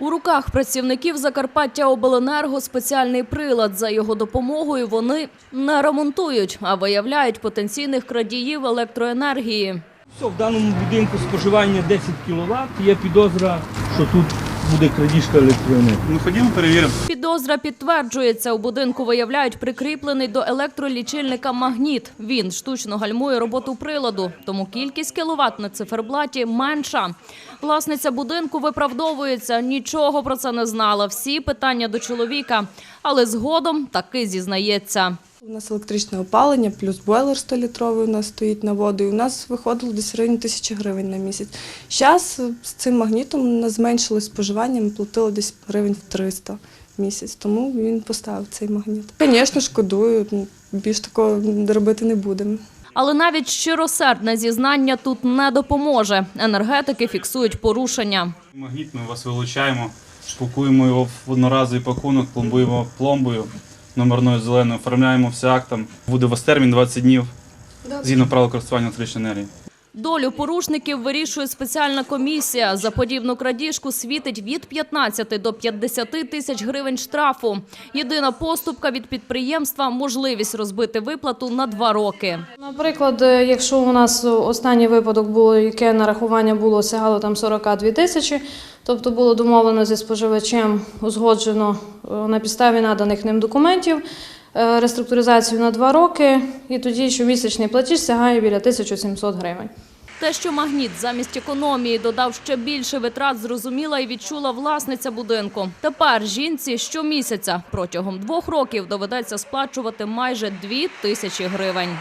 У руках працівників Закарпаття Обленерго спеціальний прилад. За його допомогою вони не ремонтують, а виявляють потенційних крадіїв електроенергії. В даному будинку споживання 10 кВт. Є підозра, що тут буде крадіжка електроенергії. Ну ходімо, перевіримо. Підозра підтверджується. У будинку виявляють прикріплений до електролічильника магніт. Він штучно гальмує роботу приладу, тому кількість кіловат на циферблаті менша. Власниця будинку виправдовується, нічого про це не знала. Всі питання до чоловіка, але згодом таки зізнається. У нас електричне опалення, плюс бойлер 100-літровий у нас стоїть на воду. І у нас виходило десь районі тисячі гривень на місяць. Зараз з цим магнітом у нас зменшилось споживання, ми платили десь гривень в 300 місяць, тому він поставив цей магніт. Звісно, шкодую, більш такого робити не будемо. Але навіть щиросердне зізнання тут не допоможе. Енергетики фіксують порушення. Магніт ми вас вилучаємо, пакуємо його в одноразовий пакунок, пломбуємо пломбою номерною зеленою, оформляємо все актом. Буде у вас термін 20 днів згідно правил користування електричної енергії. Долю порушників вирішує спеціальна комісія. За подібну крадіжку світить від 15 до 50 тисяч гривень штрафу. Єдина поступка від підприємства – можливість розбити виплату на два роки. Наприклад, якщо у нас останній випадок було, яке нарахування було сягало там 42 тисячі, тобто було домовлено зі споживачем, узгоджено е, на підставі наданих ним документів, реструктуризацію на два роки, і тоді щомісячний платіж сягає біля 1700 гривень. Те, що магніт замість економії додав ще більше витрат, зрозуміла і відчула власниця будинку. Тепер жінці щомісяця протягом двох років доведеться сплачувати майже дві тисячі гривень.